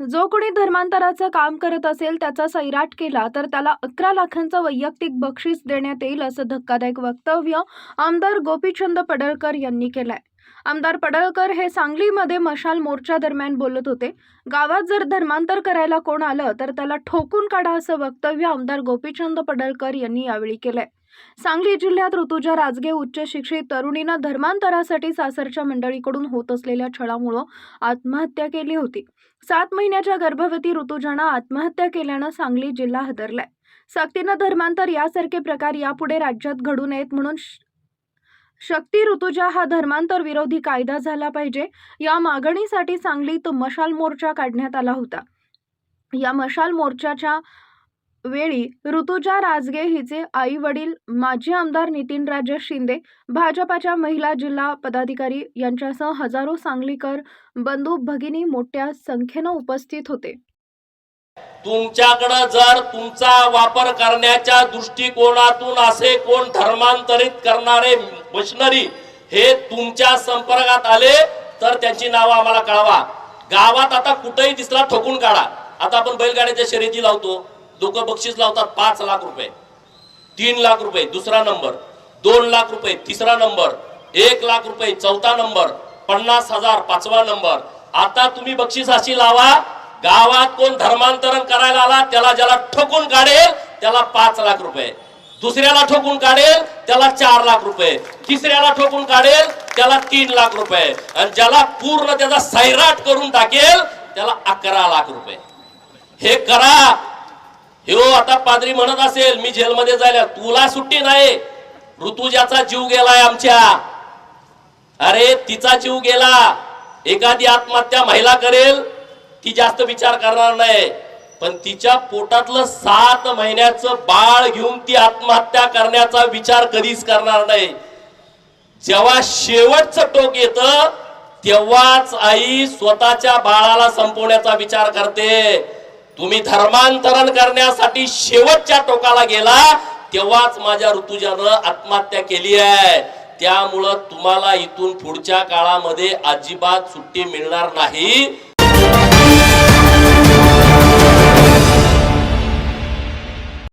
जो कोणी धर्मांतराचं काम करत असेल त्याचा सैराट केला तर त्याला अकरा लाखांचं वैयक्तिक बक्षीस देण्यात येईल असं धक्कादायक वक्तव्य आमदार गोपीचंद पडळकर यांनी केलंय. आमदार पडळकर हे सांगलीमध्ये मशाल मोर्चा दरम्यान बोलत होते. गावात जर धर्मांतर करायला कोण आलं तर त्याला ठोकून काढा असं वक्तव्य आमदार गोपीचंद पडळकर यांनी यावेळी केलंय. सांगली जिल्ह्यात ऋतुजा राजगे उच्च शिक्षित तरुणीनं धर्मांतरासाठी सासरच्या मंडळीकडून होत असलेल्या छळामुळं आत्महत्या केली होती. सात महिन्याच्या गर्भवती ऋतुजानं आत्महत्या केल्यानं सांगली जिल्हा हादरलाय. सक्तीनं धर्मांतर यासारखे प्रकार यापुढे राज्यात घडू नयेत म्हणून श- शक्ती ऋतुजा हा धर्मांतर विरोधी कायदा झाला पाहिजे. या मागणीसाठी सांगलीत मशाल मोर्चा काढण्यात आला होता. या मशाल मोर्चाच्या वेळी ऋतुजा राजगे हिचे आई वडील माजी आमदार नितीन राजे शिंदे भाजपाच्या महिला जिल्हा पदाधिकारी यांच्यासह हजारो सांगलीकर बंधू भगिनी मोठ्या संख्येनं उपस्थित होते. तुमच्याकडं जर तुमचा वापर करण्याच्या दृष्टिकोनातून असे कोण धर्मांतरित करणारे मशिनरी हे तुमच्या संपर्कात आले तर त्यांची नावं आम्हाला कळवा. गावात आता कुठेही दिसला ठोकून काढा. आता आपण बैलगाड्याच्या शर्यती लावतो. लोक बक्षीस लावतात पाच लाख रुपये. तीन लाख रुपये दुसरा नंबर. दोन लाख रुपये तिसरा नंबर. एक लाख रुपये चौथा नंबर. पन्नास हजार पाचवा नंबर. आता तुम्ही बक्षीस अशी लावा गावात कोण धर्मांतरण करायला आला त्याला ज्याला ठोकून काढेल त्याला पाच लाख रुपये. दुसऱ्याला ठोकून काढेल त्याला चार लाख रुपये. तिसऱ्याला ठोकून काढेल त्याला तीन लाख रुपये. आणि ज्याला पूर्ण त्याचा सैराट करून टाकेल त्याला अकरा लाख रुपये. हे करा हो आता पादरी म्हणत असेल मी जेलमध्ये जायला. तुला सुट्टी नाही. ऋतुजाचा जीव गेलाय आमच्या. अरे तिचा जीव गेला. एखादी आत्महत्या महिला करेल ती जास्त विचार करणार नाही. पण तिच्या पोटातलं सात महिन्याचं बाळ घेऊन ती आत्महत्या करण्याचा विचार कधीच करणार नाही. जेव्हा शेवटचं टोक येत तेव्हाच आई स्वतःच्या बाळाला संपवण्याचा विचार करते. तुम्ही धर्मांतरण करण्यासाठी शेवटच्या टोकाला गेला तेव्हाच माझ्या ऋतुजानं आत्महत्या केली आहे. त्यामुळं तुम्हाला इथून पुढच्या काळामध्ये अजिबात सुट्टी मिळणार नाही.